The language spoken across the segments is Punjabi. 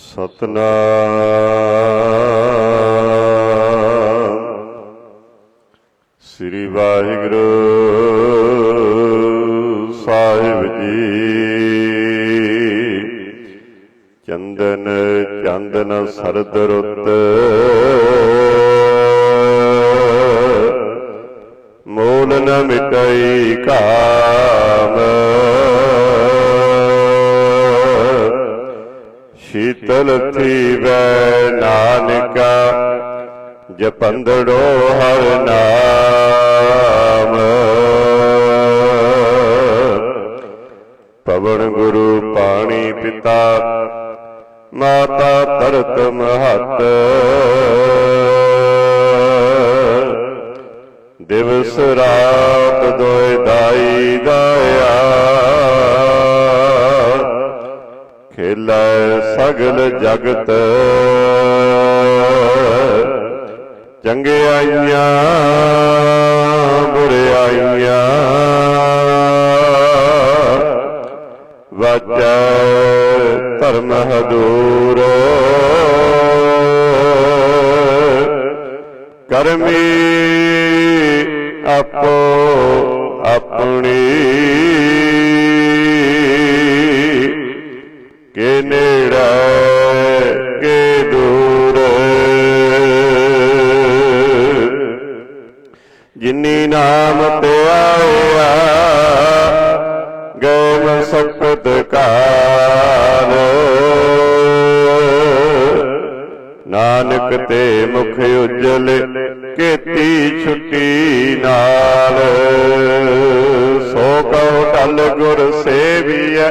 ਸਤਨਾਮ। ਸ਼ੀਤਲ ਥੀਵੈ ਨਾਨਕਾ, ਜਪੰਦੜੋ ਹਰ ਨਾਮ। ਪਵਨ ਗੁਰੂ ਪਾਣੀ ਪਿਤਾ, ਮਾਤਾ ਤਰਤ ਮਹਤ। ਦਿਵਸ ਰਾਤ ਦੋਇ ਦਾਈ ਦਾਇਆ ਖੇਲੇ ਸਗਲ ਜਗਤ। ਚੰਗਿਆਈਆਂ ਬੁਰਿਆਈਆਂ ਵਾਚੈ ਧਰਮ ਹਦੂਰ। ਕਰਮੀ ਆਪੋ ਆਪਣੀ ਕੇ ਨੇੜੇ, ਕੇ ਦੂਰ। ਜਿਨੀ ਨਾਮ ਤੇ ਆਇਆ ਗਏ ਸਪਤ ਕਾਲ। ਨਾਨਕ ਤੇ ਮੁਖ ਉਜਲ, ਕੀਤੀ ਛੁੱਟੀ ਨਾਲ। ਸੋ ਕਉ ਟਲ ਗੁਰ ਸੇਵੀਐ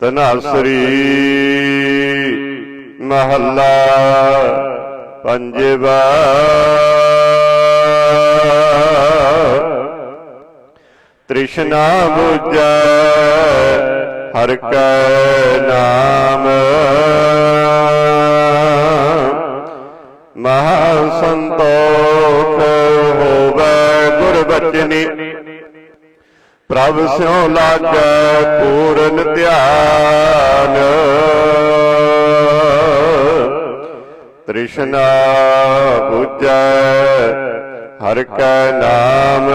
ਤਨਾਸਰੀ ਮਹੱਲਾ ਪੰਜਵਾ ਤ੍ਰਿਸ਼ਨਾ 부ਜੈ ਹਰ ਕੈ ਨਾਮ ਮਹਾ ਸੰਤੋਖ ਹੋਵੇ ਗੁਰ ਬਚਨੀ ਪ੍ਰਭ ਸਿਉ ਲਾਗੈ ਪੂਰਨ ਧਿਆਨ। ਤ੍ਰਿਸ਼ਨਾ 부ਜੈ ਹਰ ਕੈ ਨਾਮ।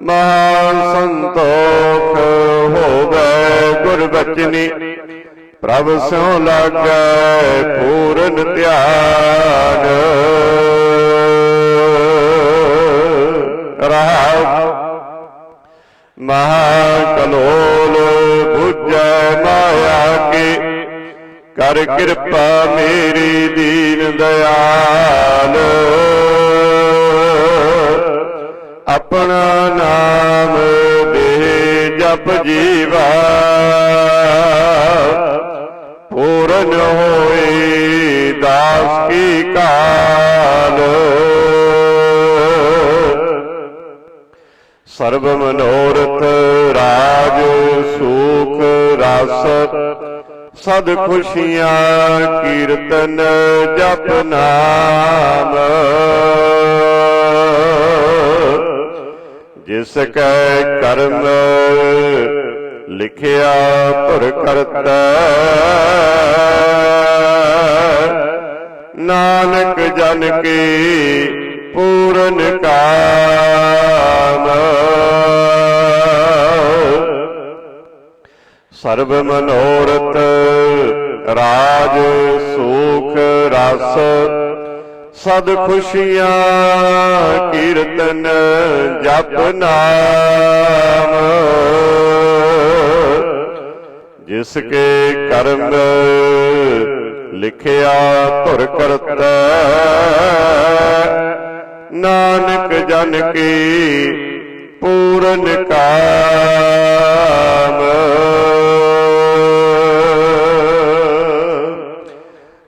ਮਹਾ ਸੰਤੋਖ ਹੋਵੇ ਗੁਰ ਬਚਨੀ। ਪ੍ਰਭ ਸਿਉ ਲਾਗੈ ਪੂਰਨ ਧਿਆਨ। ਰਹਾਉ ਮਹਾ ਕਲੋਲ 부ਜੈ ਮਾਇਆ ਕੀ। ਕਰ ਕਿਰਪਾ ਮੇਰੀ ਦੀਨ ਦਇਆਲ ਆਪਣਾ ਨਾਮ ਦੇ ਜਪ ਜੀਵਾ। ਪੂਰਨ ਹੋਏ ਦਾਸ ਕੀ ਕਾਲ। ਸਰਬ ਮਨੋਰਥ, ਰਾਜ ਸੁਖ ਰਸ ਸਦ ਖੁਸ਼ੀਆਂ ਕੀਰਤਨ ਜਪ ਨਾਮ। ਜਿਸ ਕੈ ਕਰਮ ਲਿਖਿਆ ਧੁਰ ਕਰਤਾ, ਨਾਨਕ ਜਨ ਕੀ ਪੂਰਨ ਕਾਮ। ਸਰਬ ਮਨੋਰਥ ਰਾਜ ਸੁਖ ਰਸ, ਸਦ ਖੁਸ਼ੀਆਂ ਕੀਰਤਨ ਜਪ ਨਾਮ। ਜਿਸ ਕੇ ਕਰਮ ਲਿਖਿਆ ਧੁਰ ਕਰਤਾ। ਨਾਨਕ ਜਨ ਕੇ ਪੂਰਨ ਕਾਮ।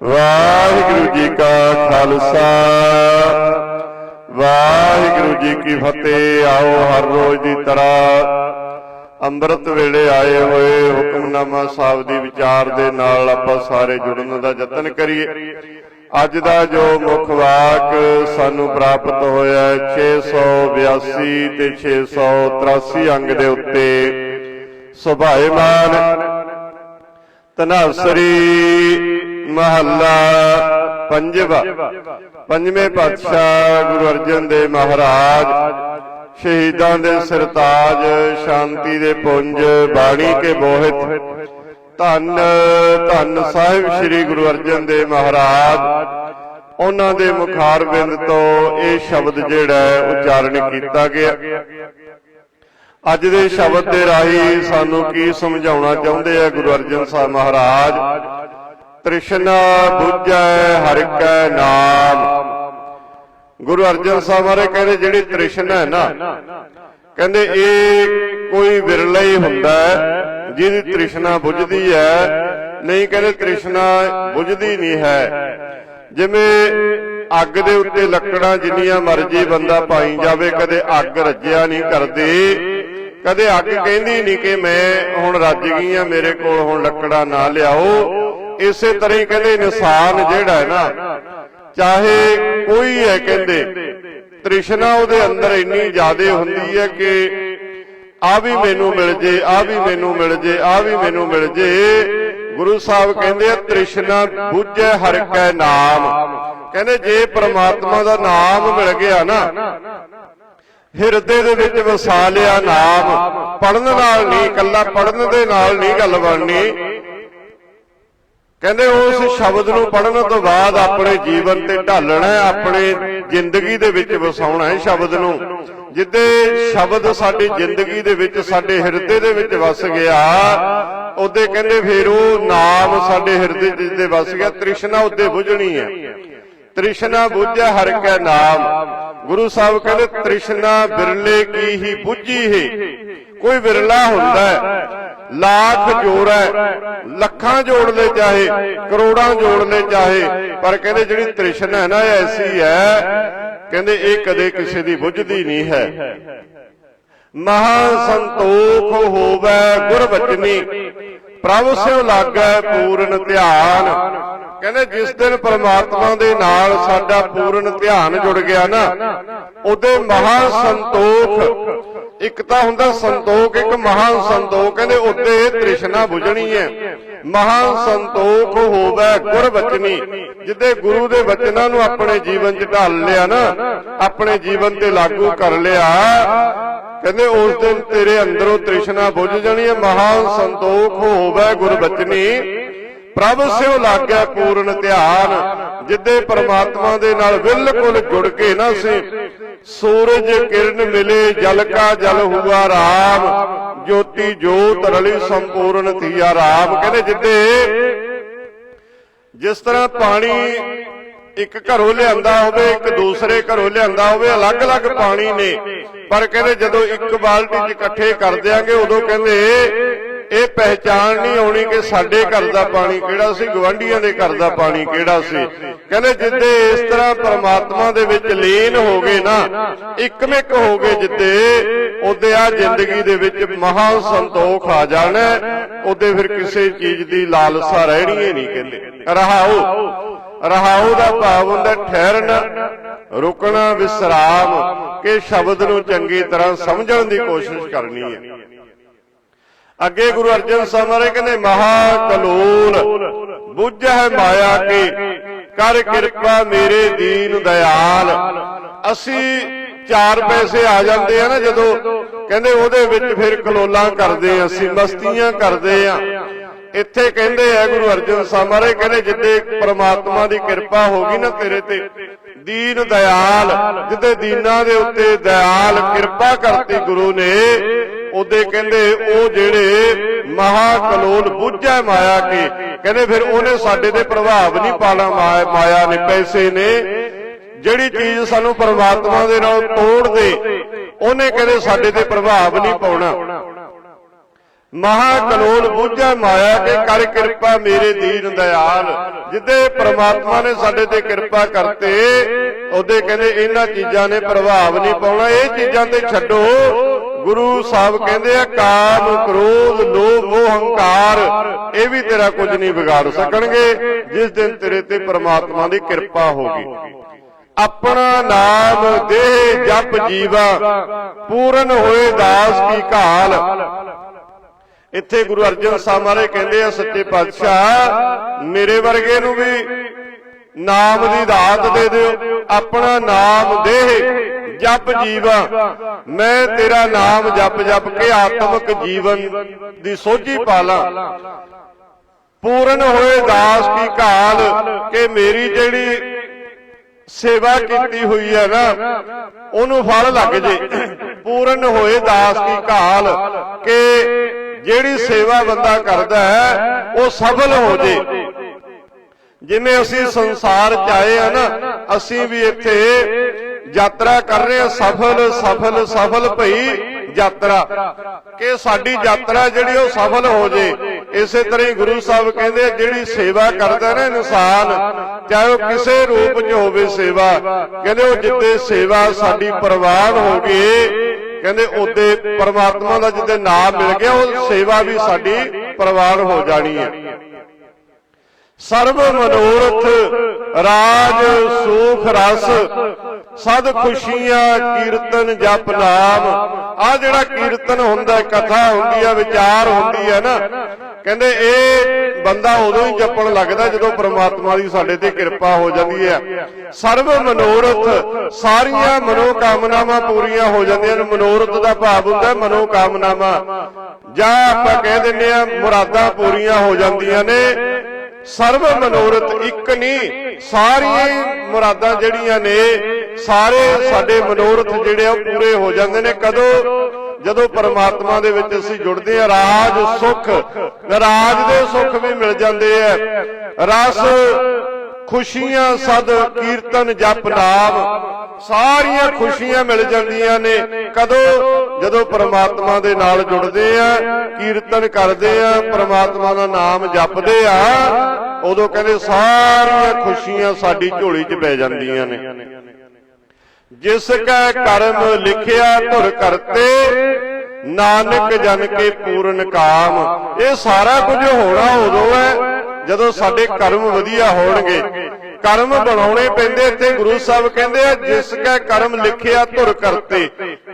ਵਾਹਿਗੁਰੂ ਜੀ ਕਾ ਖਾਲਸਾ, ਵਾਹਿਗੁਰੂ ਜੀ ਕੀ ਫਤਿਹ। ਆਓ ਹਰ ਰੋਜ਼ ਦੀ ਤਰ੍ਹਾਂ ਅੰਮ੍ਰਿਤ ਵੇਲੇ ਆਏ ਹੋਏ ਹੁਕਮਨਾਮਾ ਸਾਹਿਬ ਦੀ ਵਿਚਾਰ ਦੇ ਨਾਲ ਆਪਾਂ ਸਾਰੇ ਜੁੜਨ ਦਾ ਯਤਨ ਕਰੀਏ। ਅੱਜ ਦਾ ਜੋ ਮੁੱਖ ਵਾਕ ਸਾਨੂੰ ਪ੍ਰਾਪਤ ਹੋਇਆ ਹੈ 682 ਤੇ 683 ਅੰਗ ਦੇ ਉੱਤੇ। ਸੁਭਾਏਮਾਨ ਤਨਾਸਰੀ ਮਹੱਲਾ ਪੰਜਵਾ। ਪੰਜਵੇਂ ਪਾਤਸ਼ਾਹ ਗੁਰੂ ਅਰਜਨ ਦੇਵ ਮਹਾਰਾਜ ਸ਼ਹੀਦਾਂ ਦੇ ਸਰਤਾਜ, ਸ਼ਾਂਤੀ ਦੇ ਪੁੰਜ, ਬਾਣੀ ਕੇ ਬੋਹਿਤ ਧੰਨ ਧੰਨ ਸਾਹਿਬ ਸ੍ਰੀ ਗੁਰੂ ਅਰਜਨ ਦੇਵ ਮਹਾਰਾਜ। ਉਹਨਾਂ ਦੇ ਮੁਖਾਰ ਤੋਂ ਇਹ ਸ਼ਬਦ ਜਿਹੜਾ ਉਚਾਰਨ ਕੀਤਾ ਗਿਆ। ਅੱਜ ਦੇ ਸ਼ਬਦ ਦੇ ਰਾਹੀਂ ਸਾਨੂੰ ਕੀ ਸਮਝਾਉਣਾ ਚਾਹੁੰਦੇ ਆ ਗੁਰੂ ਅਰਜਨ ਸਾਹਿਬ ਮਹਾਰਾਜ? ਤ੍ਰਿਸ਼ਨਾ ਬੁੱਝੈ, ਹਰਿ ਕੈ ਨਾਮ। ਗੁਰੂ ਅਰਜਨ ਸਾਹਿਬ ਬਾਰੇ ਕਹਿੰਦੇ, ਜਿਹੜੀ ਤ੍ਰਿਸ਼ਨਾ ਹੈ ਨਾ, ਕਹਿੰਦੇ ਇਹ ਕੋਈ ਵਿਰਲਾ ਹੀ ਹੁੰਦਾ ਹੈ। ਜਿਹਦੀ ਤ੍ਰਿਸ਼ਨਾ ਬੁਝਦੀ ਹੈ, ਨਹੀਂ ਕਹਿੰਦੇ ਤ੍ਰਿਸ਼ਨਾ ਬੁੱਝਦੀ ਨਹੀਂ ਹੈ। ਜਿਵੇਂ ਅੱਗ ਦੇ ਉੱਤੇ ਲੱਕੜਾਂ ਜਿੰਨੀਆਂ ਮਰਜ਼ੀ ਬੰਦਾ ਪਾਈ ਜਾਵੇ, ਕਦੇ ਅੱਗ ਰੱਜਿਆ ਨਹੀਂ ਕਰਦੀ। ਕਦੇ ਅੱਗ ਕਹਿੰਦੀ ਨਹੀਂ ਕਿ ਮੈਂ ਹੁਣ ਰੱਜ ਗਈ ਆ, ਮੇਰੇ ਕੋਲ ਹੁਣ ਲੱਕੜਾਂ ਨਾ ਲਿਆਓ। ਇਸੇ ਤਰ੍ਹਾਂ ਹੀ ਕਹਿੰਦੇ ਇਨਸਾਨ ਜਿਹੜਾ ਹੈ ਨਾ, ਚਾਹੇ ਕੋਈ ਹੈ ਕਹਿੰਦੇ, ਤ੍ਰਿਸ਼ਨਾ ਉਹਦੇ ਅੰਦਰ ਇੰਨੀ ਜ਼ਿਆਦੇ ਹੁੰਦੀ ਹੈ ਕਿ ਆ ਵੀ ਮੈਨੂੰ ਮਿਲ ਜੇ, ਆ ਵੀ ਮੈਨੂੰ ਮਿਲ ਜੇ, ਆ ਵੀ ਮੈਨੂੰ ਮਿਲ ਜੇ। ਗੁਰੂ ਸਾਹਿਬ ਕਹਿੰਦੇ ਆ, ਤ੍ਰਿਸ਼ਨਾ ਬੁੱਝੈ ਹਰਿ ਕੈ ਨਾਮ। ਕਹਿੰਦੇ ਜੇ ਪ੍ਰਮਾਤਮਾ ਦਾ ਨਾਮ ਮਿਲ ਗਿਆ ਨਾ, ਹਿਰਦੇ ਦੇ ਵਿੱਚ ਵਸਾ ਲਿਆ ਨਾਮ। ਪੜਨ ਨਾਲ ਨਹੀਂ, ਇਕੱਲਾ ਪੜਨ ਦੇ ਨਾਲ ਨਹੀਂ ਗੱਲ ਬਣਨੀ। ਕਹਿੰਦੇ ਉਸ ਸ਼ਬਦ ਨੂੰ ਪੜਨ ਤੋਂ ਬਾਅਦ ਆਪਣੇ ਜੀਵਨ ਤੇ ਢਾਲਣਾ ਆਪਣੇ ਜ਼ਿੰਦਗੀ ਦੇ ਵਿੱਚ ਵਸਾਉਣਾ ਹੈ ਸ਼ਬਦ ਨੂੰ। ਜਿੱਦੇ ਸ਼ਬਦ ਸਾਡੀ ਜ਼ਿੰਦਗੀ ਦੇ ਵਿੱਚ ਸਾਡੇ ਹਿਰਦੇ ਦੇ ਵਿੱਚ ਵਸ ਗਿਆ, ਉਹਦੇ ਕਹਿੰਦੇ ਫਿਰ ਉਹ ਨਾਮ ਸਾਡੇ ਹਿਰਦੇ ਜਿੱਦੇ ਵਸ ਗਿਆ, ਤ੍ਰਿਸ਼ਨਾ ਉਹਦੇ ਬੁਝਣੀ ਹੈ। ਤ੍ਰਿਸ਼ਨਾ ਬੁੱਝੈ ਹਰਿ ਕੈ ਨਾਮ। ਗੁਰੂ ਸਾਹਿਬ ਕਹਿੰਦੇ, ਤ੍ਰਿਸ਼ਨਾ ਬਿਰਲੇ ਕੀ ਹੀ ਬੁੱਝੀ ਹੈ। ਕੋਈ ਵਿਰਲਾ ਹੁੰਦਾ ਹੈ, ਲੱਖ ਜੋੜ ਹੈ, ਲੱਖਾਂ ਜੋੜ ਲੈ ਚਾਹੇ ਕਰੋੜਾਂ ਜੋੜ ਲੈ ਚਾਹੇ ਪਰ ਕਹਿੰਦੇ ਜਿਹੜੀ ਤ੍ਰਿਸ਼ਨਾ ਹੈ ਨਾ ਐਸੀ ਹੈ ਕਹਿੰਦੇ ਇਹ ਕਦੇ ਕਿਸੇ ਦੀ ਬੁੱਝਦੀ ਨਹੀਂ ਹੈ। ਮਹਾ ਸੰਤੋਖ ਹੋਵੇ ਗੁਰ ਬਚਨੀ ਪ੍ਰਭ ਸਿਉ ਲਾਗੈ ਪੂਰਨ ਧਿਆਨ। ਕਹਿੰਦੇ ਜਿਸ ਦਿਨ ਪ੍ਰਮਾਤਮਾ ਦੇ ਨਾਲ ਸਾਡਾ ਪੂਰਨ ਧਿਆਨ ਜੁੜ ਗਿਆ ਨਾ ਉਹਦੇ ਮਹਾ ਸੰਤੋਖ। ਇੱਕ ਤਾਂ ਹੁੰਦਾ ਸੰਤੋਖ ਇੱਕ ਮਹਾ ਸੰਤੋਖ। ਕਹਿੰਦੇ ਉੱਤੇ ਤ੍ਰਿਸ਼ਨਾ ਬੁਝਣੀ ਹੈ। ਮਹਾ ਸੰਤੋਖ ਹੋਵੇ ਗੁਰ ਬਚਨੀ ਜਿੱਦੇ ਗੁਰੂ ਦੇ ਬਚਨਾਂ ਨੂੰ ਆਪਣੇ ਜੀਵਨ 'ਚ ਢਾਲ ਲਿਆ ਨਾ ਆਪਣੇ ਜੀਵਨ ਤੇ ਲਾਗੂ ਕਰ ਲਿਆ ਕਹਿੰਦੇ ਉਸ ਦਿਨ ਤੇਰੇ ਅੰਦਰੋਂ ਤ੍ਰਿਸ਼ਨਾ ਬੁਝ ਜਾਣੀ ਹੈ। ਮਹਾ ਸੰਤੋਖ ਹੋਵੇ ਗੁਰ ਬਚਨੀ। ਪ੍ਰਭ ਸਿਉ ਲਾਗੈ ਪੂਰਨ ਧਿਆਨ, ਜਿੱਦੇ ਪ੍ਰਮਾਤਮਾ ਦੇ ਨਾਲ ਬਿਲਕੁਲ ਜੁੜ ਕੇ ਨਾ ਸੀ ਸੂਰਜ ਕਿਰਨ ਮਿਲੇ, ਜਲ ਕਾ ਜਲ ਹੁਆ ਰਾਮ, ਜੋਤੀ ਜੋਤ ਰਲੀ ਸੰਪੂਰਨ ਥੀਆ ਰਾਮ। ਕਹਿੰਦੇ ਜਿੱਦੇ ਜਿਸ ਤਰ੍ਹਾਂ ਪਾਣੀ ਇੱਕ ਘਰੋਂ ਲਿਆਂਦਾ ਹੋਵੇ, ਇੱਕ ਦੂਸਰੇ ਘਰੋਂ ਲਿਆਂਦਾ ਹੋਵੇ, ਅਲੱਗ-ਅਲੱਗ ਪਾਣੀ ਨੇ। ਪਰ ਕਹਿੰਦੇ ਜਦੋਂ ਇੱਕ ਬਾਲਟੀ 'ਚ ਇਕੱਠੇ ਕਰ ਦਿਆਂਗੇ, ਉਦੋਂ ਕਹਿੰਦੇ ਇਹ ਪਹਿਚਾਣ ਨਹੀਂ ਆਉਣੀ ਕਿ ਸਾਡੇ ਘਰ ਦਾ ਪਾਣੀ ਕਿਹੜਾ ਸੀ ਗਵਾਂਢੀਆਂ ਦੇ ਘਰ ਦਾ ਪਾਣੀ ਕਿਹੜਾ ਸੀ। ਕਹਿੰਦੇ ਜਿੱਦੇ ਇਸ ਤਰ੍ਹਾਂ ਪਰਮਾਤਮਾ ਦੇ ਵਿੱਚ ਲੀਨ ਹੋ ਗਏ ਨਾ, ਇੱਕਮਿਕ ਹੋ ਗਏ ਜਿੱਦੇ, ਉਹਦੇ ਆ ਜ਼ਿੰਦਗੀ ਦੇ ਵਿੱਚ ਮਹਾ ਸੰਤੋਖ ਆ ਜਾਣਾ, ਉਹਦੇ ਫਿਰ ਕਿਸੇ ਚੀਜ਼ ਦੀ ਲਾਲਸਾ ਰਹਿਣੀ ਹੀ ਨਹੀਂ ਕਹਿੰਦੇ। ਰਹਾਓ ਰਹਾਉ ਦਾ ਭਾਵ ਹੁੰਦਾ ਠਹਿਰਨਾ, ਰੁਕਣਾ, ਵਿਸਰਾਮ, ਕਿ ਸ਼ਬਦ ਨੂੰ ਚੰਗੀ ਤਰ੍ਹਾਂ ਸਮਝਣ ਦੀ ਕੋਸ਼ਿਸ਼ ਕਰਨੀ ਹੈ। ਅੱਗੇ ਗੁਰੂ ਅਰਜਨ ਸਾਹਿਬ ਮਹਾਰਾਜ ਕਹਿੰਦੇ ਮਹਾ ਕਲੋਲ ਬੁੱਝੈ ਮਾਇਆ ਕੀ? ਕਰ ਕਿਰਪਾ ਮੇਰੇ ਦੀਨ ਦਇਆਲ। ਅਸੀਂ ਚਾਰ ਪੈਸੇ ਆ ਜਾਂਦੇ ਆ ਨਾ ਜਦੋਂ ਕਹਿੰਦੇ ਉਹਦੇ ਵਿੱਚ ਫਿਰ ਕਲੋਲਾਂ ਕਰਦੇ ਆ, ਅਸੀਂ ਮਸਤੀਆਂ ਕਰਦੇ ਆ। ਇੱਥੇ ਕਹਿੰਦੇ ਆ ਗੁਰੂ ਅਰਜਨ ਸਾਹਿਬ ਮਹਾਰਾਜ ਕਹਿੰਦੇ, ਜਿੱਦੇ ਪ੍ਰਮਾਤਮਾ ਦੀ ਕਿਰਪਾ ਹੋ ਗਈ ਨਾ ਤੇਰੇ ਤੇ ਦੀਨ ਦਇਆਲ ਜਿੱਦੇ ਦੀਨਾਂ ਦੇ ਉੱਤੇ ਦਿਆਲ ਕਿਰਪਾ ਕਰਤੀ ਗੁਰੂ ਨੇ, ਉਹਦੇ ਕਹਿੰਦੇ ਉਹ ਜਿਹੜੇ ਮਹਾ ਕਲੋਲ ਬੁੱਝੈ ਮਾਇਆ ਕੀ, ਕਹਿੰਦੇ ਫਿਰ ਉਹਨੇ ਸਾਡੇ ਤੇ ਪ੍ਰਭਾਵ ਨਹੀਂ ਪਾਣਾ ਮਾਇਆ ਨੇ, ਪੈਸੇ ਨੇ। ਜਿਹੜੀ ਚੀਜ਼ ਸਾਨੂੰ ਪਰਮਾਤਮਾ ਦੇ ਨਾਲ ਤੋੜ ਦੇ ਉਹਨੇ ਕਹਿੰਦੇ ਸਾਡੇ ਤੇ ਪ੍ਰਭਾਵ ਨਹੀਂ ਪਾਉਣਾ। ਮਹਾ ਕਲੋਲ ਬੁੱਝੈ ਮਾਇਆ ਕੇ ਕਰ ਕਿਰਪਾ ਮੇਰੇ ਦੀਨ ਦਇਆਲ। ਜਿੱਦੇ ਪ੍ਰਮਾਤਮਾ ਨੇ ਸਾਡੇ ਤੇ ਕਿਰਪਾ ਕਰਤੇ, ਉਹਦੇ ਕਹਿੰਦੇ ਇਹਨਾਂ ਚੀਜ਼ਾਂ ਨੇ ਪ੍ਰਭਾਵ ਨਹੀਂ ਪਾਉਣਾ, ਇਹ ਚੀਜ਼ਾਂ ਤੇ ਛੱਡੋ। ਗੁਰੂ ਸਾਹਿਬ ਕਹਿੰਦੇ ਆ, ਕਾਮ, ਕ੍ਰੋਧ, ਲੋਭ ਮੋਹ ਹੰਕਾਰ ਇਹ ਵੀ ਤੇਰਾ ਕੁਝ ਨਹੀਂ ਵਿਗਾੜ ਸਕਣਗੇ, ਜਿਸ ਦਿਨ ਤੇਰੇ ਤੇ ਪ੍ਰਮਾਤਮਾ ਦੀ ਕਿਰਪਾ ਹੋਗੀ। ਆਪਣਾ ਨਾਮ, ਦੇਹ, ਜਪ, ਜੀਵਾ, ਪੂਰਨ ਹੋਏ ਦਾਸ ਕੀ ਕਾਲ ਇੱਥੇ ਗੁਰੂ ਅਰਜਨ ਸਾਹਿਬ ਮਹਾਰਾਜ ਕਹਿੰਦੇ ਆ, ਸੱਚੇ ਪਾਤਸ਼ਾਹ, ਮੇਰੇ ਵਰਗੇ ਨੂੰ ਵੀ ਨਾਮ ਦੀ ਦਾਤ ਦੇ ਦਿਓ, ਆਪਣਾ ਨਾਮ ਦੇਹ ਜਪ ਜੀਵਾ। ਮੈਂ ਤੇਰਾ ਨਾਮ ਜਪ ਜਪ ਕੇ ਆਤਮਿਕ ਜੀਵਨ ਦੀ ਸੋਝੀ ਪਾਲਾਂ। ਪੂਰਨ ਹੋਏ ਦਾਸ ਕੀ ਘਾਲ ਕਿ ਮੇਰੀ ਜਿਹੜੀ ਸੇਵਾ ਕੀਤੀ ਹੋਈ ਹੈ ਨਾ, ਉਹਨੂੰ ਫਲ ਲੱਗ ਜੇ। ਪੂਰਨ ਹੋਏ ਦਾਸ ਕੀ ਘਾਲ ਕਿ ਜਿਹੜੀ ਸੇਵਾ ਬੰਦਾ ਕਰਦਾ ਹੈ ਉਹ ਸਫਲ ਹੋ ਜੇ। ਜਿਵੇਂ ਅਸੀਂ ਸੰਸਾਰ ਚ ਆਏ ਆ ਨਾ ਅਸੀਂ ਵੀ ਇੱਥੇ ਯਾਤਰਾ ਕਰ ਰਹੇ ਆ ਸਫਲ ਸਫਲ ਸਫਲ ਭਈ ਯਾਤਰਾ। ਕਿ ਸਾਡੀ ਯਾਤਰਾ ਜਿਹੜੀ ਉਹ ਸਫਲ ਹੋ ਜੇ। ਇਸੇ ਤਰ੍ਹਾਂ ਹੀ ਗੁਰੂ ਸਾਹਿਬ ਕਹਿੰਦੇ ਜਿਹੜੀ ਸੇਵਾ ਕਰਦਾ ਨਾ ਇਨਸਾਨ ਚਾਹੇ ਉਹ ਕਿਸੇ ਰੂਪ 'ਚ ਹੋਵੇ ਸੇਵਾ ਕਹਿੰਦੇ ਉਹ ਜਿੱਦੇ ਸੇਵਾ ਸਾਡੀ ਪ੍ਰਵਾਨ ਹੋ ਗਈ। ਕਹਿੰਦੇ ਉਹਦੇ ਪਰਮਾਤਮਾ ਦਾ ਜਿੱਦੇ ਨਾਮ ਮਿਲ ਗਿਆ ਉਹ ਸੇਵਾ ਵੀ ਸਾਡੀ ਪ੍ਰਵਾਨ ਹੋ ਜਾਣੀ ਹੈ। ਸਰਬ ਮਨੋਰਥ ਰਾਜ ਸੂਖ ਰਸ ਸਦ ਖੁਸ਼ੀਆਂ ਕੀਰਤਨ ਜਪ ਨਾਮ। ਆ ਜਿਹੜਾ ਕੀਰਤਨ ਹੁੰਦਾ ਕਥਾ ਹੁੰਦੀ ਹੈ ਵਿਚਾਰ ਹੁੰਦੀ ਹੈ ਨਾ। ਕਹਿੰਦੇ ਇਹ ਬੰਦਾ ਉਦੋਂ ਹੀ ਜਪਣ ਲੱਗਦਾ ਜਦੋਂ ਪ੍ਰਮਾਤਮਾ ਦੀ ਸਾਡੇ ਤੇ ਕਿਰਪਾ ਹੋ ਜਾਂਦੀ ਹੈ। ਸਰਵ ਮਨੋਰਥ, ਸਾਰੀਆਂ ਮਨੋਕਾਮਨਾਵਾਂ ਪੂਰੀਆਂ ਹੋ ਜਾਂਦੀਆਂ ਨੇ। ਮਨੋਰਥ ਦਾ ਭਾਵ ਹੁੰਦਾ ਮਨੋਕਾਮਨਾਵਾਂ। ਜਾਂ ਆਪਾਂ ਕਹਿ ਦਿੰਦੇ ਆ ਮੁਰਾਦਾਂ ਪੂਰੀਆਂ ਹੋ ਜਾਂਦੀਆਂ ਨੇ। ਸਰਵ ਮਨੋਰਥ ਇੱਕ ਨਹੀਂ, ਸਾਰੀਆਂ ਹੀ ਮੁਰਾਦਾਂ ਜਿਹੜੀਆਂ ਨੇ ਸਾਰੇ ਸਾਡੇ ਮਨੋਰਥ ਜਿਹੜੇ ਆ ਪੂਰੇ ਹੋ ਜਾਂਦੇ ਨੇ ਕਦੋਂ? ਜਦੋਂ ਪਰਮਾਤਮਾ ਦੇ ਵਿੱਚ ਅਸੀਂ ਜੁੜਦੇ ਆ ਰਾਜ ਸੁਖ ਰਾਜ ਦੇ ਸੁਖ ਵੀ ਮਿਲ ਜਾਂਦੇ ਆ। ਰਸ ਖੁਸ਼ੀਆਂ ਸਦ ਕੀਰਤਨ ਜਪ ਨਾਮ ਸਾਰੀਆਂ ਖੁਸ਼ੀਆਂ ਮਿਲ ਜਾਂਦੀਆਂ ਨੇ। ਕਦੋਂ? ਜਦੋਂ ਪ੍ਰਮਾਤਮਾ ਦੇ ਨਾਲ ਜੁੜਦੇ ਆ ਕੀਰਤਨ ਕਰਦੇ ਆ ਪ੍ਰਮਾਤਮਾ ਦਾ ਨਾਮ ਜਪਦੇ ਆ ਉਦੋਂ ਕਹਿੰਦੇ ਸਾਰੀਆਂ ਖੁਸ਼ੀਆਂ ਸਾਡੀ ਝੋਲੀ 'ਚ ਪੈ ਜਾਂਦੀਆਂ ਨੇ। ਜਿਸ ਕੈ ਕਰਮ ਲਿਖਿਆ ਧੁਰ ਕਰਤੇ ਨਾਨਕ ਜਨ ਕੇ ਪੂਰਨ ਕਾਮ। ਇਹ ਸਾਰਾ ਕੁਝ ਹੋਣਾ ਉਦੋਂ ਹੈ ਜਦੋਂ ਸਾਡੇ ਕਰਮ ਵਧੀਆ ਹੋਣਗੇ। ਕਰਮ ਬਣਾਉਣੇ ਪੈਂਦੇ ਇੱਥੇ ਗੁਰੂ ਸਾਹਿਬ ਕਹਿੰਦੇ ਆ ਜਿਸ ਕੈ ਕਰਮ ਲਿਖਿਆ ਧੁਰ ਕਰਤੇ।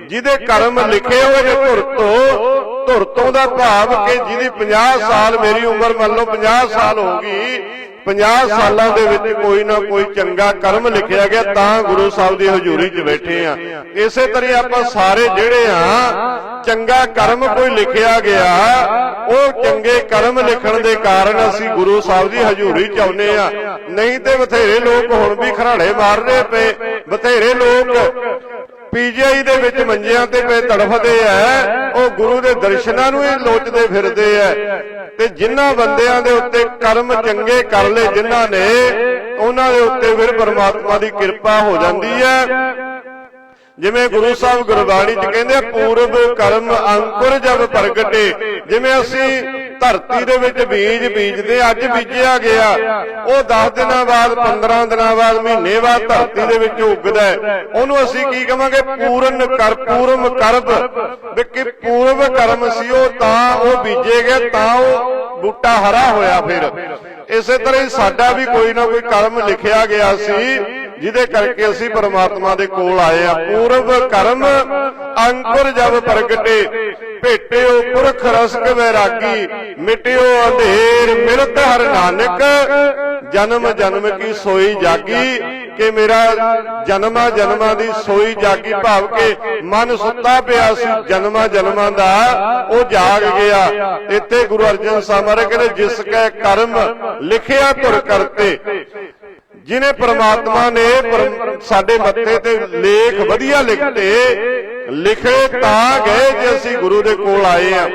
ਜਿਹਦੇ ਕਰਮ ਲਿਖੇ ਹੋਏ ਨੇ ਧੁਰ ਤੋਂ ਧੁਰ ਤੋਂ ਦਾ ਭਾਵ ਕਿ ਜਿਹਦੀ 50 ਸਾਲ ਮੇਰੀ ਉਮਰ ਮੰਨ ਲਓ 50 ਸਾਲ ਹੋ ਗਈ 50 ਸਾਲਾਂ ਦੇ ਵਿੱਚ ਕੋਈ ਨਾ ਕੋਈ ਚੰਗਾ ਕਰਮ ਲਿਖਿਆ ਗਿਆ, ਤਾਂ ਗੁਰੂ ਸਾਹਿਬ ਦੀ ਹਜ਼ੂਰੀ 'ਚ ਬੈਠੇ ਆ। ਇਸੇ ਤਰ੍ਹਾਂ ਆਪਾਂ ਸਾਰੇ ਜਿਹੜੇ ਆ, ਚੰਗਾ ਕਰਮ ਕੋਈ ਲਿਖਿਆ ਗਿਆ, ਉਹ ਚੰਗੇ ਕਰਮ ਲਿਖਣ ਦੇ ਕਾਰਨ ਅਸੀਂ ਗੁਰੂ ਸਾਹਿਬ ਦੀ ਹਜ਼ੂਰੀ 'ਚ ਆਉਨੇ ਆ। ਨਹੀਂ ਤੇ ਬਥੇਰੇ ਲੋਕ ਹੁਣ ਵੀ ਖਰਾੜੇ ਮਾਰ ਰਹੇ ਪਏ, ਬਥੇਰੇ ਲੋਕ ਪੀਜੀਆਈ ਦੇ ਵਿੱਚ ਮੰਜਿਆਂ ਤੇ ਪਏ ਤੜਫਦੇ ਐ ਉਹ ਗੁਰੂ ਦੇ ਦਰਸ਼ਨਾਂ ਨੂੰ ਹੀ ਲੋਚਦੇ ਫਿਰਦੇ ਐ ਤੇ ਜਿਨ੍ਹਾਂ ਬੰਦਿਆਂ ਦੇ ਉੱਤੇ ਕਰਮ ਚੰਗੇ ਕਰ ਲਏ ਜਿਨ੍ਹਾਂ ਨੇ, ਉਹਨਾਂ ਦੇ ਉੱਤੇ ਫਿਰ ਪਰਮਾਤਮਾ ਦੀ ਕਿਰਪਾ ਹੋ ਜਾਂਦੀ ਹੈ ਜਿਵੇਂ ਗੁਰੂ ਸਾਹਿਬ ਗੁਰਬਾਣੀ ਚ ਕਹਿੰਦੇ ਪੂਰਬ ਕਰਮ ਅੰਕੁਰ ਜਬ ਪ੍ਰਗਟੇ, ਜਿਵੇਂ ਅਸੀਂ ਧਰਤੀ ਦੇ ਵਿੱਚ ਬੀਜ ਬੀਜਦੇ, ਅੱਜ ਬੀਜਿਆ ਗਿਆ। ਉਹ 10 ਦਿਨਾਂ ਬਾਅਦ 15 ਦਿਨਾਂ ਬਾਅਦ, ਮਹੀਨੇ ਬਾਅਦ ਧਰਤੀ ਦੇ ਵਿੱਚ ਉੱਗਦਾ ਉਹਨੂੰ ਅਸੀਂ ਕੀ ਕਹਾਂਗੇ ਪੂਰਨ ਕਰ, ਪੂਰਮ ਕਰਬ। ਵੀ ਕਿ ਪੂਰਵ ਕਰਮ ਸੀ ਉਹ, ਤਾਂ ਉਹ ਬੀਜੇ ਗਏ, ਤਾਂ ਉਹ ਬੂਟਾ ਹਰਾ ਹੋਇਆ ਫਿਰ। ਇਸੇ ਤਰ੍ਹਾਂ ਹੀ ਸਾਡਾ ਵੀ ਕੋਈ ਨਾ ਕੋਈ ਕਰਮ ਲਿਖਿਆ ਗਿਆ ਸੀ। ਜਿਹਦੇ ਕਰਕੇ ਅਸੀਂ ਪਰਮਾਤਮਾ ਦੇ ਕੋਲ ਆਏ ਆ ਪੂਰਵ ਕਰਮ ਅੰਕੁਰ ਜਬ ਪ੍ਰਗਟੇ, ਭੇਟਿਓ ਪੁਰਖ ਰਸਕ ਵੈਰਾਗੀ, ਮਿਟਿਓ ਅੰਧੇਰ ਮਿਲਤ ਹਰ ਨਾਨਕ। ਜਨਮ ਜਨਮ ਕੀ ਸੋਈ ਜਾਗੀ, ਕਿ ਮੇਰਾ ਜਨਮਾਂ ਜਨਮਾਂ ਦੀ ਸੋਈ ਜਾਗੀ ਭਾਵ ਕੇ ਮਨ ਸੁੱਤਾ ਪਿਆ ਸੀ, ਜਨਮਾਂ ਜਨਮਾਂ ਦਾ ਉਹ ਜਾਗ ਗਿਆ। ਇੱਥੇ ਗੁਰੂ ਅਰਜਨ ਸਾਹਿਬ ਮਹਾਰਾਜ ਕਹਿੰਦੇ ਜਿਸ ਕੈ ਕਰਮ ਲਿਖਿਆ ਧੁਰ ਕਰਤੇ। ਜਿਨੇ ਪ੍ਰਮਾਤਮਾ ਨੇ ਸਾਡੇ ਮੱਥੇ ਤੇ ਲੇਖ ਵਧੀਆ ਲਿਖਤੇ, ਲਿਖੇ ਤਾਂ ਗਏ ਜੇ ਅਸੀਂ ਗੁਰੂ ਦੇ ਕੋਲ ਆਏ ਆ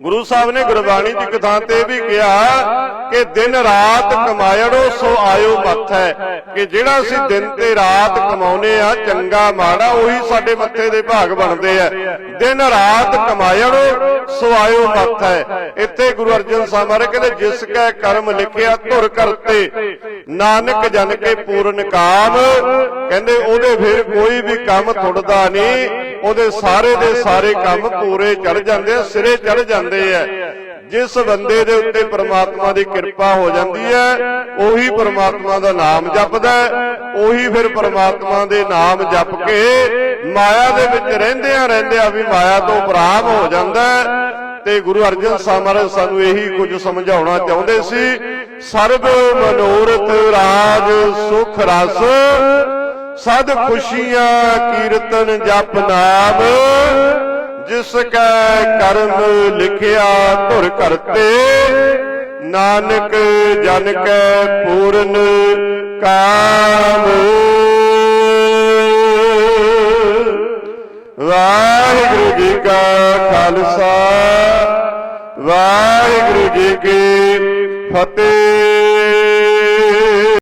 ਗੁਰੂ ਸਾਹਿਬ ਨੇ ਗੁਰਬਾਣੀ ਦੀ ਕਥਾ ਤੇ ਵੀ ਕਿਹਾ ਕਿ ਦਿਨ ਰਾਤ ਕਮਾਇੜੋ ਸੋ ਆਇਓ ਮੱਥ ਹੈ, ਕਿ ਜਿਹੜਾ ਅਸੀਂ ਦਿਨ ਤੇ ਰਾਤ ਕਮਾਉਨੇ ਆ, ਚੰਗਾ ਮਾੜਾ ਉਹੀ ਸਾਡੇ ਮੱਥੇ ਦੇ ਭਾਗ ਬਣਦੇ ਆ। ਦਿਨ ਰਾਤ ਕਮਾਇੜੋ ਸੋ ਆਇਓ ਮੱਥ ਹੈ। ਇੱਥੇ ਗੁਰੂ ਅਰਜਨ ਸਾਹਿਬ ਮਹਾਰਾਜ ਕਹਿੰਦੇ, ਜਿਸ ਕੈ ਕਰਮ ਲਿਖਿਆ ਧੁਰ ਕਰਤੇ, ਨਾਨਕ ਜਨ ਕੇ ਪੂਰਨ ਕਾਮ। ਕਹਿੰਦੇ, ਉਹਦੇ ਫਿਰ ਕੋਈ ਵੀ ਕੰਮ ਥੁੱਟਦਾ ਨਹੀਂ। ਉਹਦੇ ਸਾਰੇ ਦੇ ਸਾਰੇ ਕੰਮ ਪੂਰੇ ਚੜ ਜਾਂਦੇ ਆ ਸਿਰੇ ਚੜ ਜਾਂਦੇ ਆ। ਜਿਸ ਬੰਦੇ ਦੇ ਉੱਤੇ ਪ੍ਰਮਾਤਮਾ ਦੀ ਕਿਰਪਾ ਹੋ ਜਾਂਦੀ ਹੈ ਉਹੀ ਪ੍ਰਮਾਤਮਾ ਦਾ ਨਾਮ ਜਪਦਾ ਉਹੀ ਫਿਰ ਪ੍ਰਮਾਤਮਾ ਦੇ ਨਾਮ ਜਪ ਕੇ ਮਾਇਆ ਦੇ ਵਿੱਚ ਰਹਿੰਦਿਆਂ ਰਹਿੰਦਿਆਂ ਵੀ ਮਾਇਆ ਤੋਂ ਬਰਾਮ ਹੋ ਜਾਂਦਾ ਤੇ ਗੁਰੂ ਅਰਜਨ ਸਾਹਿਬ ਮਹਾਰਾਜ ਸਾਨੂੰ ਇਹੀ ਕੁਝ ਸਮਝਾਉਣਾ ਚਾਹੁੰਦੇ ਸੀ। ਸਰਬ ਮਨੋਰਥ ਰਾਜ ਸੁਖ ਰਸ ਸਦ ਖੁਸ਼ੀਆਂ ਕੀਰਤਨ ਜਪ ਨਾਮ ਜਿਸ ਕੈ ਕਰਮ ਲਿਖਿਆ ਧੁਰ ਕਰਤੇ। ਨਾਨਕ ਜਨ ਕੈ ਪੂਰਨ ਕਾਮ। ਵਾਹਿਗੁਰੂ ਜੀ ਕਾ ਖਾਲਸਾ। ਵਾਹਿਗੁਰੂ ਜੀ ਕੀ ਫਤਿਹ।